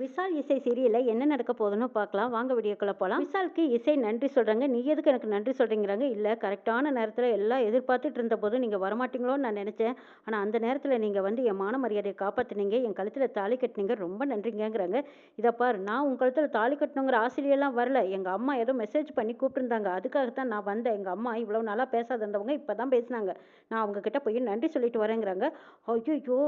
விஷால் இசை சீரியலில் என்ன நடக்க போகுதுன்னு பார்க்கலாம். வாங்க வீடியோக்குள்ள போகலாம் விசாலுக்கு இசை நன்றி சொல்கிறாங்க நீ எதுக்கு எனக்கு நன்றி சொல்கிறீங்கிறாங்க இல்லை கரெக்டான நேரத்தில் எல்லாம் எதிர்பார்த்துட்டு இருந்த போது நீங்கள் வரமாட்டீங்களோன்னு நான் நினச்சேன். ஆனால் அந்த நேரத்தில் நீங்கள் வந்து என் மான மரியாதையை காப்பாற்றினீங்க என் கழுத்தில் தாலி கட்டினீங்க. ரொம்ப நன்றிங்கிறாங்க. இதை பாரு நான் உங்கள் கழுத்தில் தாலி கட்டணுங்கிற ஆசிரியெல்லாம் வரல. எங்கள் அம்மா ஏதோ மெசேஜ் பண்ணி கூப்பிட்டுருந்தாங்க. அதுக்காகத்தான் நான் வந்தேன். எங்கள் அம்மா இவ்வளோ நாளாக பேசாத இருந்தவங்க இப்போ தான் பேசினாங்க. நான் அவங்க கிட்ட போய் நன்றி சொல்லிட்டு வரேங்கிறாங்க. ஐயோ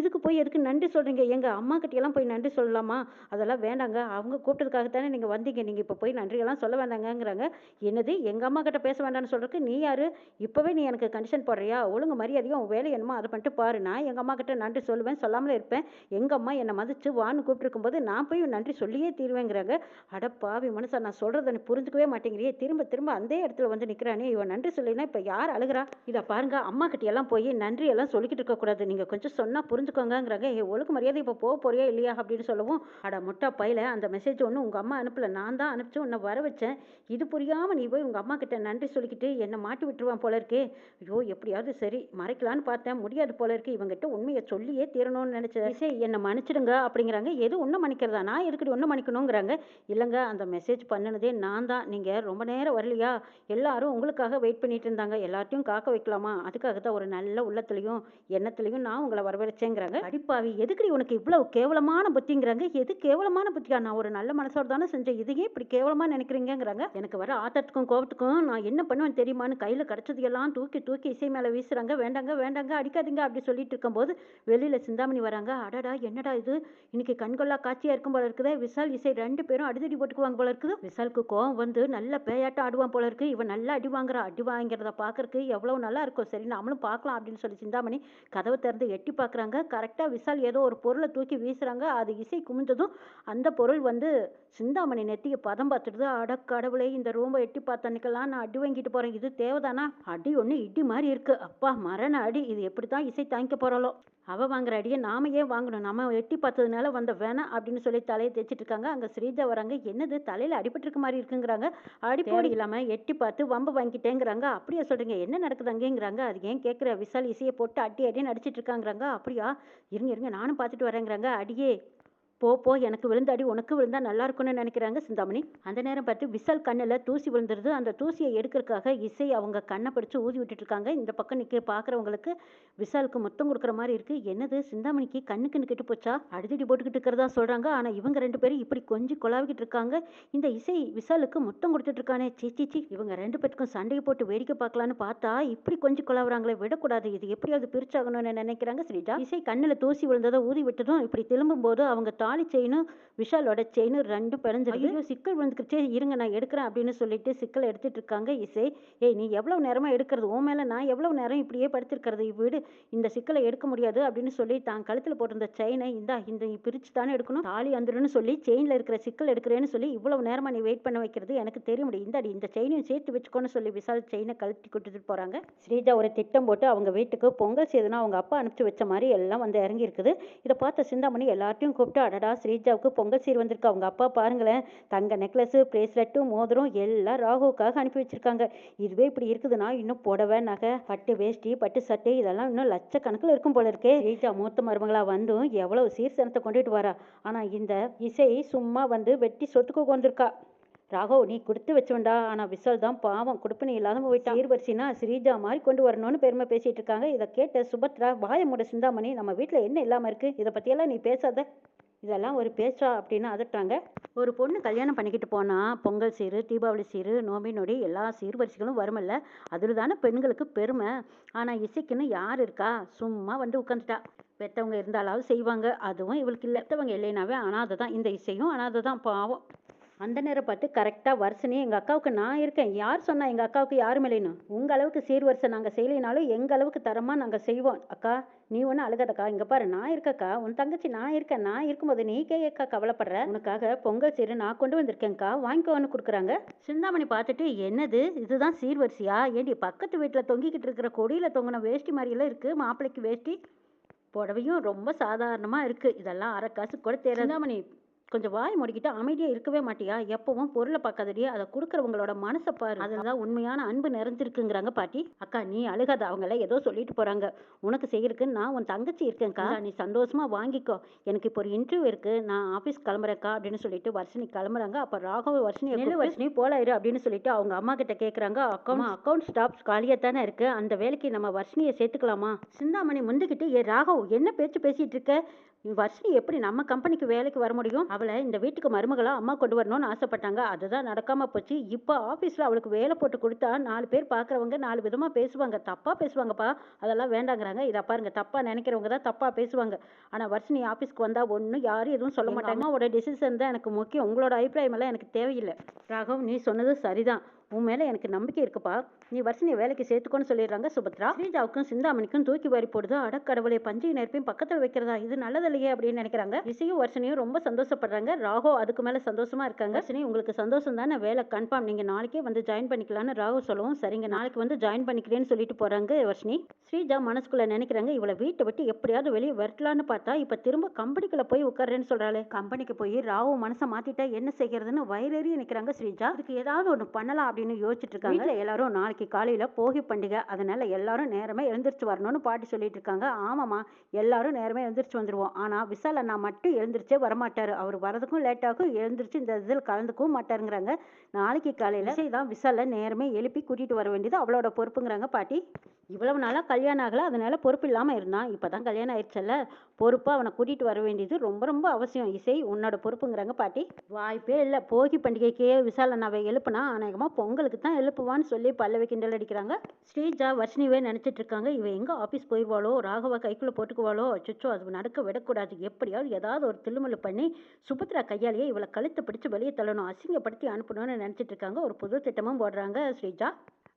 இதுக்கு போய் எதுக்கு நன்றி சொல்கிறீங்க எங்கள் அம்மா கிட்டயெல்லாம் போய் நன்றி சொல்லலாமா? அதெல்லாம் வேண்டாங்க. அவங்க கூப்பிட்டதுக்காகத்தானே நீங்கள் வந்தீங்க. நீங்கள் இப்போ போய் நன்றியெல்லாம் சொல்ல வேண்டாங்கங்கிறாங்க. என்னது? எங்கள் அம்மா கிட்ட பேச வேண்டாம்னு சொல்கிறதுக்கு நீ யார்? இப்போவே நீ எனக்கு கண்டிஷன் போடுறியா? ஒழுங்கு மரியாதையும் உன் வேலை என்னமோ அதை பண்ணிட்டு பாரு. நான் எங்கள் அம்மா கிட்ட நன்றி சொல்லுவேன் சொல்லாமலே இருப்பேன். எங்கள் அம்மா என்னை மதிச்சு வான்னு கூப்பிட்டுருக்கும்போது நான் போய் நன்றி சொல்லியே தீருவேங்கிறாங்க. அட பாவி மனுஷா நான் சொல்கிறத நீ புரிஞ்சுக்கவே மாட்டேங்கிறியே. திரும்ப திரும்ப அந்த இடத்துல வந்து நிற்கிறானே இவன் நன்றி சொல்லினா இப்போ யார் அழுகிறா? இதை பாருங்க அம்மா கிட்டயெல்லாம் போய் நன்றி எல்லாம் சொல்லிக்கிட்டு இருக்கக்கூடாது. நீங்கள் கொஞ்சம் சொன்னால் புரிஞ்சுக்கோங்கங்கிறாங்க. ஏ ஒழுங்கு மரியாதை இப்போ போக போறியா இல்லையா அப்படின்னு சொல்லவும் அட முட்டா பையில அந்த மெசேஜ் ஒன்று உங்கள் அம்மா அனுப்பல. நான் தான் அனுப்பிச்சு உன்னை வர வச்சேன். இது புரியாமல் நீ போய் உங்கள் அம்மா கிட்ட நன்றி சொல்லிக்கிட்டு என்னை மாட்டி விட்டுருவான் போல இருக்கே. ஐயோ எப்படியாவது சரி மறைக்கலான்னு பார்த்தேன். முடியாது போல இருக்கு. இவங்கிட்ட உண்மையை சொல்லியே தீரணும்னு நினச்சேன். இசை என்னை மன்னிச்சிடுங்க அப்படிங்கிறாங்க. எது ஒன்றும் மன்னிக்கிறதா? நான் எதுக்கடி ஒன்றும் மன்னிக்கணுங்கிறாங்க. இல்லைங்க அந்த மெசேஜ் பண்ணினதே நான் தான். நீங்கள் ரொம்ப நேரம் வரலையா? எல்லாரும் உங்களுக்காக வெயிட் பண்ணிட்டு இருந்தாங்க. எல்லாத்தையும் காக்க வைக்கலாமா? அதுக்காக தான் ஒரு நல்ல உள்ளத்துலையும் எண்ணத்துலையும் நான் உங்களை வரவழைச்சேங்கிறாங்க. அடிப்பாவி எதுக்கடி உனக்கு இவ்வளவு கேவலமான புத்திங்கிறாங்க? எது கேவலமான புத்தியா? நான் ஒரு நல்ல மனசோட தானே செஞ்சேன். இதையே இப்படி கேவலமாக நினைக்கிறீங்கங்கிறாங்க. எனக்கு வர ஆத்தத்துக்கும் கோபத்துக்கும் நான் என்ன பண்ணுவேன் தெரியுமான்னு கையில் கிடச்சது எல்லாம் தூக்கி தூக்கி இசை மேலே வீசுறாங்க. வேண்டாங்க வேண்டாங்க அடிக்காதீங்க அப்படி சொல்லிட்டு இருக்கும்போது வெளியில் சிந்தாமணி வராங்க. அடடா என்னடா இது? இன்னைக்கு கண்கொள்ளா காட்சியாக இருக்கும் போல இருக்குதே. விஷால் இசை ரெண்டு பேரும் அடிதடி போட்டுக்குவாங்க போல இருக்குது. விசாலுக்கு கோவம் வந்து நல்ல பேயாட்டம் ஆடுவான் போல இருக்கு. இவன் நல்லா அடி வாங்குறா. அடி வாங்கிறத பார்க்கறதுக்கு எவ்வளோ நல்லா இருக்கும். சரி நாமளும் பார்க்கலாம் அப்படின்னு சொல்லி சிந்தாமணி கதவை திறந்து எட்டி பார்க்குறாங்க கரெக்டாக விசால் ஏதோ ஒரு பொருளை தூக்கி வீசுறாங்க. அது இசை குமிஞ்சதும் அந்த பொருள் வந்து சிந்தாமணி நெத்தியை பதம் பார்த்துட்டு அட கடவுளே இந்த ரூமை எட்டி பார்த்தன்னைக்கெல்லாம் நான் அடி வாங்கிட்டு போகிறேன் இது தேவைதானா? அடி ஒன்று இடி மாதிரி இருக்குது அப்பா மரண அடி. இது எப்படி தான் இசை தாங்கிக்க போகிறாளோ அவள் வாங்குற அடியை நாம ஏன் வாங்கணும்? நம்ம எட்டி பார்த்ததுனால வந்த வேணாம் அப்படின்னு சொல்லி தலையை தேய்ச்சிட்டு இருக்காங்க. அங்கே ஸ்ரீஜா வராங்க. என்னது? தலையில் அடிபட்டிருக்க மாதிரி இருக்குங்கிறாங்க. அடிப்போடி இல்லாமல் எட்டி பார்த்து வம்பு வாங்கிட்டேங்கிறாங்க. அப்படியே சொல்கிறீங்க என்ன நடக்குது அங்கேங்கிறாங்க அது ஏன் கேட்குற விசால் இசையை போட்டு அடி அடின்னு அடிச்சிட்டு இருக்காங்கிறாங்க. அப்படியா? இருங்க இருங்க. நானும் பார்த்துட்டு வரேங்கிறாங்க. அடியே. போ போ எனக்கு விழுந்தாடி உனக்கு விழுந்தா நல்லா இருக்கும்னு நினைக்கிறாங்க சிந்தாமணி. அந்த நேரம் பார்த்து விசல் கண்ணில் தூசி விழுந்துருது. அந்த தூசியை எடுக்கிறதுக்காக இசை அவங்க கண்ணை பிடிச்சி ஊதி விட்டுட்டு இருக்காங்க இந்த பக்கம் நிற்க பார்க்குறவங்களுக்கு விசாலுக்கு முத்தம் கொடுக்குற மாதிரி இருக்கு. என்னது சிந்தாமணிக்கு கண்ணுக்குன்னு கெட்டு போச்சா? அடிதடி போட்டுக்கிட்டு இருக்கிறதா சொல்கிறாங்க ஆனால் இவங்க ரெண்டு பேரும் இப்படி கொஞ்சம் குழாவிக்கிட்டு இருக்காங்க. இந்த இசை விசாலுக்கு முத்தம் கொடுத்துட்டு இருக்கானே. இவங்க ரெண்டு பேருக்கும் சண்டையை போட்டு வேடிக்கை பார்க்கலான்னு பார்த்தா இப்படி கொஞ்சம் குழாவுறாங்களே விடக்கூடாது. இது எப்படியாவது பிரிச்சாகணும்னு நினைக்கிறாங்க ஸ்ரீஜா. இசை கண்ணில் தூசி விழுந்ததை ஊதி விட்டதும் இப்படி திரும்பும் போது அவங்க தாலி செயினும் விஷாலோட செயினும் ரெண்டும் பிறஞ்சிருக்கு ஐயோ சிக்கல் விழுந்துக்கிச்சே. இருங்க நான் எடுக்கிறேன் அப்படின்னு சொல்லிட்டு சிக்கல் எடுத்துட்டு இருக்காங்க இசை. ஏய் நீ எவ்வளவு நேரமா எடுக்கிறது? உன் மேல நான் எவ்வளவு நேரம் இப்படியே படுத்திருக்கிறது? வீடு இந்த சிக்கலை எடுக்க முடியாது அப்படின்னு சொல்லி தான் கழுத்துல போட்டிருந்த செயினை இந்தா இந்த பிரித்து பிரிச்சு தானே எடுக்கணும்? தாலி வந்துருன்னு சொல்லி செயின்ல இருக்கிற சிக்கல் எடுக்கிறேன்னு சொல்லி இவ்வளவு நேரமா நீ வெயிட் பண்ண வைக்கிறது? எனக்கு தெரிய முடியும் இந்தாடி இந்த செயினையும் சேர்த்து வச்சுக்கோன்னு சொல்லி விசால் செயினை கழட்டி கொடுத்துட்டு போறாங்க. ஸ்ரீஜா ஒரு திட்டம் போட்டு அவங்க வீட்டுக்கு பொங்கல் செய்துனா அவங்க அப்பா அனுப்பிச்சு வச்ச மாதிரி எல்லாம் வந்து இறங்கி இருக்குது இதை பார்த்த சிந்தாமணி எல்லார்ட்டையும் கூப்பிட்டு அடடா ஸ்ரீஜாவுக்கு பொங்கல் சீர் வந்திருக்கு. அவங்க அப்பா பாருங்களேன் தங்க நெக்லஸு பிரேஸ்லெட்டு மோதிரம் எல்லாம் ராகுவுக்காக அனுப்பி வச்சிருக்காங்க. இதுவே இப்படி இருக்குதுன்னா இன்னும் புடவை நகை பட்டு வேஷ்டி பட்டு சட்டை இதெல்லாம் இன்னும் லட்சக்கணக்கில் இருக்கும் போல இருக்கே. ஸ்ரீஜா மூத்த மருமகளா வந்தும் எவ்வளவு சீர்சனத்தை கொண்டுட்டு வரா. ஆனா இந்த இசை சும்மா வந்து வெட்டி சொத்துக்கு வந்திருக்கா ராகவ் நீ கொடுத்து வச்சவன்டா ஆனா விசால் தான் பாவம் கொடுப்பினை இல்லாம போயிட்டான் சீர்வரிசைனா ஸ்ரீஜா மாதிரி கொண்டு வரணும்னு பெருமை பேசிட்டு இருக்காங்க. இதை கேட்ட சுபத்ரா வாய மூட சிந்தாமணி நம்ம வீட்டில் என்ன இல்லாம இருக்கு? இதை பத்தியெல்லாம் நீ பேசாத. இதெல்லாம் ஒரு பேச்சா அப்படின்னு அதட்டாங்க ஒரு பொண்ணு கல்யாணம் பண்ணிக்கிட்டு போனால் பொங்கல் சீர் தீபாவளி சீர் நோம்பி நொடி எல்லா சீர்வரிசைகளும் வருமல்ல அதில் தானே பெண்களுக்கு பெருமை. ஆனால் இசைக்குன்னு யார் இருக்கா? சும்மா வந்து உட்காந்துட்டா பெற்றவங்க இருந்தாலாவது செய்வாங்க. அதுவும் இவளுக்கு இல்லை. பெற்றவங்க இல்லைனாவே அனாதை தான் இந்த இசையும் அனாதை தான் பாவம். அந்த நேரம் பார்த்து கரெக்டாக வருஷனே எங்கள் அக்காவுக்கு நான் இருக்கேன். யார் சொன்னால் எங்கள் அக்காவுக்கு யாரும் இல்லைன்னு? உங்கள் அளவுக்கு சீர்வரிசை நாங்கள் செய்யலைனாலும் எங்கள் அளவுக்கு தரமாக நாங்கள் செய்வோம். அக்கா நீ ஒன்றும் அழுகாதக்கா. இங்கே பாரு நான் இருக்கக்கா உன் தங்கச்சி நான் இருக்கேன். நான் இருக்கும்போது நீ கேக்கா கவலைப்படுற? உனக்காக பொங்கல் சீரு நான் கொண்டு வந்திருக்கேன்க்கா. வாங்கிக்கோன்னு கொடுக்குறாங்க. சிந்தாமணி பார்த்துட்டு என்னது? இதுதான் சீர்வரிசையா ஏண்டி பக்கத்து வீட்டில் தொங்கிக்கிட்டு இருக்கிற கொடியில் தொங்கின வேஷ்டி மாதிரியெல்லாம் இருக்குது மாப்பிள்ளைக்கு வேஷ்டி? புடவையும் ரொம்ப சாதாரணமாக இருக்குது இதெல்லாம் அரை காசு கூட தெரியாமணி கொஞ்சம் வாய் மூடிக்கிட்டு அமைதியா இருக்கவே மாட்டியா? எப்பவும் பொருளை பார்க்காதடி அதை கொடுக்குறவங்களோட மனசை பாரு. அதுல தான் உண்மையான அன்பு நிறைஞ்சிருக்குங்கிறாங்க பாட்டி. அக்கா நீ அழுகாத. அவங்கள ஏதோ சொல்லிட்டு போறாங்க. உனக்கு செய்யறதுக்கு நான் உன் தங்கச்சி இருக்கேன்க்கா. நீ சந்தோஷமா வாங்கிக்கோ. எனக்கு இப்போ ஒரு இன்டர்வியூ இருக்கு. நான் ஆபீஸ் கிளம்புறேன்க்கா அப்படின்னு சொல்லிட்டு வர்ஷினி கிளம்புறாங்க. அப்ப ராகவ வர்ஷினி நெல்லு வர்ஷினி போலாயிரு அப்படின்னு சொல்லிட்டு அவங்க அம்மா கிட்ட கேக்குறாங்க. அக்கௌண்ட் அக்கௌண்ட் ஸ்டாஃப் காலியா தானே இருக்கு. அந்த வேலைக்கு நம்ம வர்ஷினியை சேர்த்துக்கலாமா? சிந்தாமணி முந்துக்கிட்டு ஏ ராகவ் என்ன பேச்சு பேசிட்டு இருக்க? வர்ஷினி எப்படி நம்ம கம்பெனிக்கு வேலைக்கு வர முடியும்? அவளை இந்த வீட்டுக்கு மருமகளா அம்மா கொண்டு வரணும்னு ஆசைப்பட்டாங்க. அதுதான் நடக்காம போச்சு. இப்போ ஆபீஸ்ல அவளுக்கு வேலை போட்டு கொடுத்தா நாலு பேர் பார்க்கறவங்க நாலு விதமா பேசுவாங்க. தப்பா பேசுவாங்கப்பா. அதெல்லாம் வேண்டாங்கிறாங்க. இதை பாருங்க. தப்பா நினைக்கிறவங்க தான் தப்பா பேசுவாங்க. ஆனா வர்ஷினி ஆபீஸ்க்கு வந்தா ஒன்றும் யாரும் எதுவும் சொல்ல மாட்டாங்க. அம்மாவோட டிசிஷன் தான் எனக்கு முக்கியம். உங்களோட அபிப்பிராயம் எல்லாம் எனக்கு தேவையில்லை. ராகவ் நீ சொன்னது சரிதான். உன் மேல எனக்கு நம்பிக்கை இருக்குப்பா. நீ வர்ஷினியை வேலைக்கு சேர்த்துக்கோன்னு சொல்லிடுறாங்க சுபத்ரா. ஸ்ரீஜாவுக்கும் சிந்தாமணிக்கும் தூக்கி வாரி போடுது. அடக்கடவுளை பஞ்சையும் நெருப்பையும் பக்கத்துல வைக்கிறதா? இது நல்லதில்லையே அப்படின்னு நினைக்கிறாங்க. ரிஷியும் வர்ஷனையும் ரொம்ப சந்தோஷப்படுறாங்க. ராகோ அதுக்கு மேல சந்தோஷமா இருக்காங்க. வர்ஷினி உங்களுக்கு சந்தோஷம் தானே? வேலை கன்ஃபார்ம் நீங்க நாளைக்கே வந்து ஜாயின் பண்ணிக்கலாம்னு ராகு சொல்லவும் சரிங்க நாளைக்கு வந்து ஜாயின் பண்ணிக்கிறேன்னு சொல்லிட்டு போறாங்க வர்ஷினி. ஸ்ரீஜா மனசுக்குள்ள நினைக்கிறாங்க இவளை வீட்டை விட்டு எப்படியாவது வெளியே வரலான்னு பார்த்தா இப்ப திரும்ப கம்பெனிக்குள்ள போய் உட்கார்றேன்னு சொல்றாளே. கம்பெனிக்கு போய் ராகு மனசை மாத்திட்டா என்ன செய்யறதுன்னு வயிறறி நினைக்கிறாங்க ஸ்ரீஜா. அதுக்கு ஏதாவது ஒண்ணு பண்ணலாம் அப்படின்னு யோசிச்சுட்டு இருக்காங்க. எல்லாரும் நாளைக்கு காலையில போகி பண்டிகை. அதனால எல்லாரும் நேரமே எழுந்திரிச்சு வரணும்னு பாட்டி சொல்லிட்டு இருக்காங்க. ஆமாமா எல்லாரும் நேரமே எழுந்திரிச்சு வந்துருவோம். ஆனா விசால் அண்ணா மட்டும் எழுந்திரிச்சே வரமாட்டாரு. அவர் வரதுக்கும் லேட் ஆகும். எழுந்திரிச்சு இந்த இதில் கலந்துக்கவும் மாட்டாருங்கிறாங்க. நாளைக்கு காலையில தான் விசால நேரமே எழுப்பி கூட்டிட்டு வர வேண்டியது. அவளோட பொறுப்புங்கிறாங்க பாட்டி. இவ்வளவு நாளாக கல்யாணம் ஆகலை அதனால் பொறுப்பு இல்லாமல் இருந்தான். இப்போ தான் கல்யாணம் ஆயிடுச்சல்ல பொறுப்பாக அவனை கூட்டிகிட்டு வர வேண்டியது ரொம்ப ரொம்ப அவசியம். இசை உன்னோட பொறுப்புங்கிறாங்க பாட்டி. வாய்ப்பே இல்லை. போகி பண்டிகைக்கே விசால் அண்ணாவை எழுப்புனா அநேகமாக பொங்கலுக்கு தான் எழுப்புவான்னு சொல்லி பல்லவி கிண்டல் அடிக்கிறாங்க. ஸ்ரீஜா வர்ஷினிவே நினச்சிட்டு இருக்காங்க. இவன் எங்கே ஆஃபீஸ் போயிடுவாளோ ராகவா கைக்குள்ளே போட்டுக்குவாளோ? அச்சோ அது நடக்க விடக்கூடாது. எப்படியாவது ஏதாவது ஒரு திருமலை பண்ணி சுபத்ரா கையாலேயே இவளை கழுத்து பிடிச்சு வெளியே தள்ளணும். அசிங்கப்படுத்தி அனுப்பணும்னு நினச்சிட்டு இருக்காங்க. ஒரு புது திட்டமும் போடுறாங்க ஸ்ரீஜா.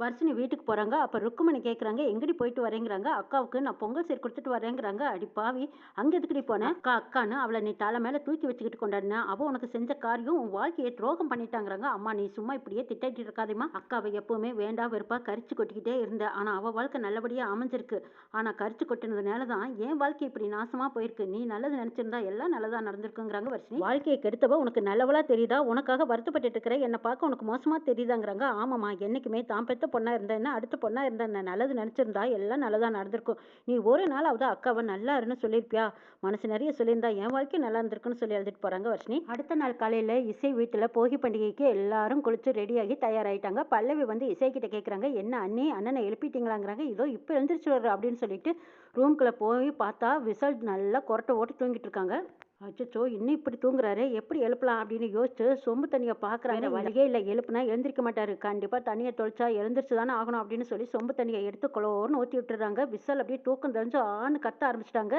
வர்ஷினி வீட்டுக்கு போறாங்க. அப்ப ருக்குமணி கேக்குறாங்க எங்கடி போயிட்டு வரேங்கிறாங்க? அக்காவுக்கு நான் பொங்கல் சீர் கொடுத்துட்டு வரேங்கிறாங்க. அடி பாவி அங்க எதுக்குடி போனேன் அக்கா அக்கான்னு அவளை நீ தலை மேல தூக்கி வச்சுக்கிட்டு கொண்டாடின. அவ உனக்கு செஞ்ச காரியம் உன் வாழ்க்கையை துரோகம் பண்ணிட்டாங்கிறாங்க. அம்மா நீ சும்மா இப்படியே திட்டிட்டு இருக்காதேம்மா. அக்காவை எப்பவுமே வேண்டா வெறுப்பா கரிச்சு கொட்டிக்கிட்டே இருந்த. ஆனா அவ வாழ்க்கை நல்லபடியா அமைஞ்சிருக்கு. ஆனா கரிச்சு கொட்டினதுனால தான் என் வாழ்க்கை இப்படி நாசமா போயிருக்கு. நீ நல்லது நினைச்சிருந்தா எல்லாம் நல்லதா நடந்திருக்குங்கிறாங்க வர்ஷினி. வாழ்க்கையை கெடுத்தவ உனக்கு நல்லவளா தெரியுதா? உனக்காக வருத்தப்பட்டு இருக்கிற என்னை பார்க்க உனக்கு மோசமா தெரியுதாங்கிறாங்க? ஆமாம்மா என்னைக்குமே அடுத்த பொண்ணாக இருந்தேன்னா அடுத்த பொண்ணாக இருந்த நல்லது நினச்சிருந்தா எல்லாம் நல்லதாக நடந்திருக்கும். நீ ஒரு நாளாவது அக்காவை நல்லா இருன்னு சொல்லியிருப்பியா மனசு நிறைய சொல்லியிருந்தா என் வாழ்க்கை நல்லா இருந்திருக்குன்னு சொல்லி எழுதிட்டு போகிறாங்க வர்ஷினி. அடுத்த நாள் காலையில் இசை வீட்டில் போகி பண்டிகைக்கு எல்லாரும் குளிச்சு ரெடியாகி தயாராகிட்டாங்க பல்லவி வந்து இசை கிட்ட என்ன அண்ணி அண்ணனை எழுப்பிட்டீங்களாங்கிறாங்க. இதோ இப்போ எழுந்திரிச்சு வர்ற அப்படின்னு சொல்லிட்டு ரூம்குள்ளே போய் பார்த்தா விசல் நல்லா கொரட்டை ஓட்டு தூங்கிட்டு இருக்காங்க. அச்சோ இன்னும் இப்படி தூங்குறாரு எப்படி எழுப்பலாம் அப்படின்னு யோசிச்சு சொம்பு தண்ணியை பார்க்குறாங்க வழியே இல்லை எழுப்புனா எழுந்திருக்க மாட்டாரு. கண்டிப்பா தண்ணியை தொளிச்சா எழுந்திரிச்சு தானே ஆகணும் அப்படின்னு சொல்லி சொம்பு தண்ணியை எடுத்து கொலோன்னு ஊற்றி விட்டுறாங்க. விசல் அப்படியே தூக்கம் தெரிஞ்சு ஆன்னு கத்த ஆரம்பிச்சிட்டாங்க.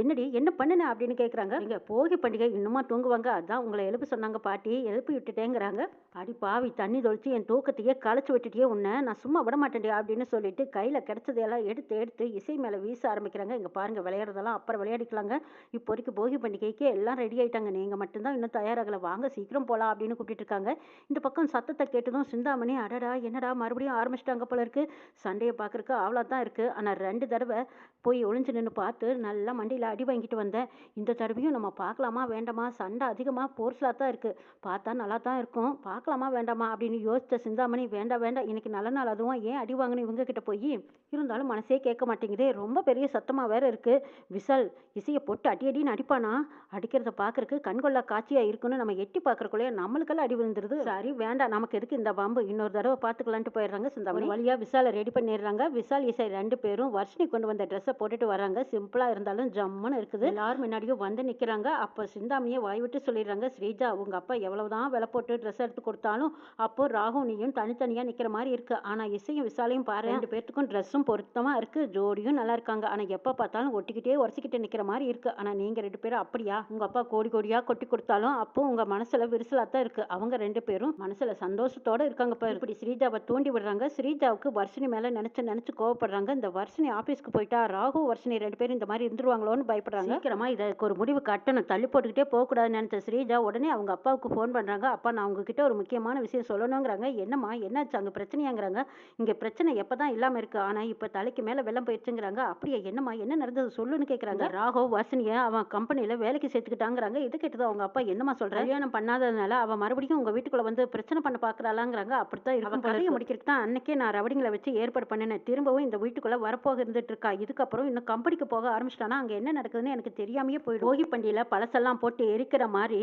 என்னடி என்ன பண்ணுன அப்படின்னு கேட்குறாங்க இங்க போகி பண்டிகை இன்னுமா தூங்குவாங்க? அதான் உங்களை எழுப்ப சொன்னாங்க பாட்டி. எழுப்பி விட்டுட்டேங்கிறாங்க. அடி பாவி தண்ணி தொளிச்சு என் தூக்கத்தையே களைச்சு விட்டுட்டே உன்னை. நான் சும்மா விட மாட்டேன்டி அப்படின்னு சொல்லிட்டு கையில கிடைச்சதையெல்லாம் எடுத்து எடுத்து இசை மேல வீச ஆரம்பிக்கிறாங்க. இங்க பாருங்க விளையாடுறதெல்லாம் அப்புறம் விளையாடிக்கலாங்க. இப்போதைக்கு போகி பண்டிகைக்கு எல்லாம் ரெடி ஆயிட்டாங்க. நீங்கள் மட்டும்தான் இன்னும் தயாராகலை. வாங்க சீக்கிரம் போகலாம் அப்படின்னு கூப்பிட்டு இருக்காங்க இந்த பக்கம் சத்தத்தை கேட்டதும் சிந்தாமணி அடடா என்னடா மறுபடியும் ஆரம்பிச்சிட்டாங்க போல இருக்கு. சண்டையை பார்க்குறக்கு அவ்வளோ தான் இருக்குது ஆனால் ரெண்டு தடவை போய் ஒளிஞ்சு நின்று பார்த்து நல்லா மண்டியில் அடி வாங்கிட்டு வந்தேன். இந்த தடவையும் நம்ம பார்க்கலாமா வேண்டாமா? சண்டை அதிகமாக போர்ஸ்லாக தான் இருக்குது பார்த்தா நல்லா தான் இருக்கும். பார்க்கலாமா வேண்டாமா? அப்படின்னு யோசித்த சிந்தாமணி வேண்டாம் வேண்டாம் இன்னைக்கு நல்ல நாள் அதுவும் ஏன் அடி வாங்கணும் இவங்க கிட்ட போய்? இருந்தாலும் மனசே கேட்க மாட்டேங்குதே. ரொம்ப பெரிய சத்தமாக வேற இருக்குது விசல் இசையை போட்டு அடி அடின்னு அடிப்பானா? அடிக்கிறத பார்க்கறக்கு கண்கொள்ளா காட்சியா இருக்குன்னு நம்ம எட்டி பார்க்கறக்குள்ளே நம்மளுக்கெல்லாம் அடி விழுந்துருது. சரி வேண்டாம் நமக்கு எதுக்கு இந்த வம்பு? இன்னொரு தடவை பார்த்துக்கலான்ட்டு போயிடுறாங்க சிந்தாமணி. வழியா விசாலை ரெடி பண்ணிடுறாங்க. விசால் இசை ரெண்டு பேரும் வர்ஷினி கொண்டு வந்த ட்ரெஸ்ஸை போட்டுட்டு வராங்க. சிம்பிளா இருந்தாலும் ஜம்முன்னு இருக்குது. எல்லாரும் முன்னாடியும் வந்து நிக்கிறாங்க. அப்போ சிந்தாமணியை வாய் விட்டு சொல்லிடுறாங்க ஸ்ரீஜா உங்க அப்பா எவ்வளவுதான் விலை போட்டு ட்ரெஸ் எடுத்து கொடுத்தாலும் அப்போ ராகு நீயும் தனித்தனியா நிக்கிற மாதிரி இருக்கு. ஆனா இசையும் விசாலையும் பாரு. ரெண்டு பேர்த்துக்கும் ட்ரெஸ்ஸும் பொருத்தமா இருக்கு. ஜோடியும் நல்லா இருக்காங்க. ஆனா எப்ப பார்த்தாலும் ஒட்டிக்கிட்டே உரசிக்கிட்டு நிக்கிற மாதிரி இருக்கு. ஆனா நீங்க ரெண்டு பேரும் அப்படியா? உங்க அப்பா கோடி கோடியா கொட்டி கொடுத்தாலும் அப்போ உங்க மனசுல விரிசலா தான் இருக்கு. அவங்க ரெண்டு பேரும் மனசுல சந்தோஷத்தோட இருக்காங்க பாரு. இப்படி ஸ்ரீஜாவை தூண்டி விடுறாங்க. ஸ்ரீஜாவுக்கு வர்ஷினி மேல நினைச்சு நினைச்சு கோவப்படுறாங்க. இந்த வர்ஷினி ஆபீஸ்க்கு போயிட்டா ராகு வர்ஷினி ரெண்டு பேரும் இந்த மாதிரி இருந்துருவாங்களோன்னு பயப்படுறாங்க. சீக்கிரமா இதற்கு ஒரு முடிவு கட்டணும். தள்ளி போட்டுக்கிட்டே போக கூடாதுன்னு நினைச்ச ஸ்ரீஜா உடனே அவங்க அப்பாவுக்கு ஃபோன் பண்றாங்க. அப்பா நான் உங்ககிட்ட ஒரு முக்கியமான விஷயம் சொல்லணுங்கிறாங்க. என்னம்மா என்னாச்சு? அங்க பிரச்சனையாங்கிறாங்க. இங்க பிரச்சனை எப்பதான் இல்லாம இருக்கு? ஆனா இப்ப தலைக்கு மேல வெள்ளம் போயிடுச்சுங்கிறாங்க. அப்படியே என்னம்மா என்ன நடந்தது? சொல்லுன்னு கேக்குறாங்க. ராகவ் வர்ஷினிய அவன் கம்பெனில வேலைக்கு சேர்த்துக்கிட்டாங்கிறாங்க. இது கேட்டது அவங்க அப்பா என்னம்மா சொல்ற? கல்யாணம் பண்ணாததுனால அவ மறுபடியும் உங்க வீட்டுக்குள்ள வந்து பிரச்சனை பண்ண பாக்குறாளாங்கிறாங்க. அப்படித்தான் இருக்கும் கதையை முடிக்கிறதுக்கு தான் அன்னைக்கே நான் ரவடிங்களை வச்சு ஏற்பாடு பண்ணினேன். திரும்பவும் இந்த வீட்டுக்குள்ள வரப்போக இருந்துட்டு இருக்கா இதுக்கப்புறம் இன்னும் கம்பெனிக்கு போக ஆரம்பிச்சிட்டானா? அங்க என்ன நடக்குதுன்னு எனக்கு தெரியாமையே போயிடும். போகி பண்டிகையில பழசெல்லாம் போட்டு எரிக்கிற மாதிரி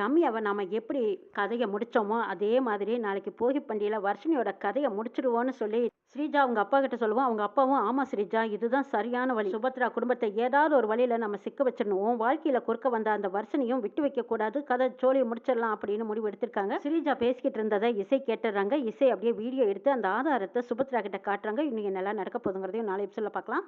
ரம்யாவை நாம எப்படி கதையை முடிச்சோமோ அதே மாதிரி நாளைக்கு போகி பண்டிகையில வர்ஷினியோட கதையை முடிச்சிடுவோன்னு சொல்லி ஸ்ரீஜா அவங்க அப்பா கிட்ட சொல்லுவோம். அவங்க அப்பாவும் ஆமாம் ஸ்ரீஜா இதுதான் சரியான வழி. சுபத்ரா குடும்பத்தை ஏதாவது ஒரு வழியில் நம்ம சிக்க வச்சிடணும். உன் குறுக்க வந்த அந்த வருஷனையும் விட்டு வைக்கக்கூடாது கதை ஜோலியை முடிச்சிடலாம் அப்படின்னு முடிவு எடுத்திருக்காங்க. ஸ்ரீஜா பேசிக்கிட்டு இருந்ததை இசை கேட்டுறாங்க. இசை அப்படியே வீடியோ எடுத்து அந்த ஆதாரத்தை சுபத்ரா கிட்ட காட்டுறாங்க. இன்னும் என்னெல்லாம் நடக்க போதுங்கிறதையும் நாளை எபிசோட பார்க்கலாம்.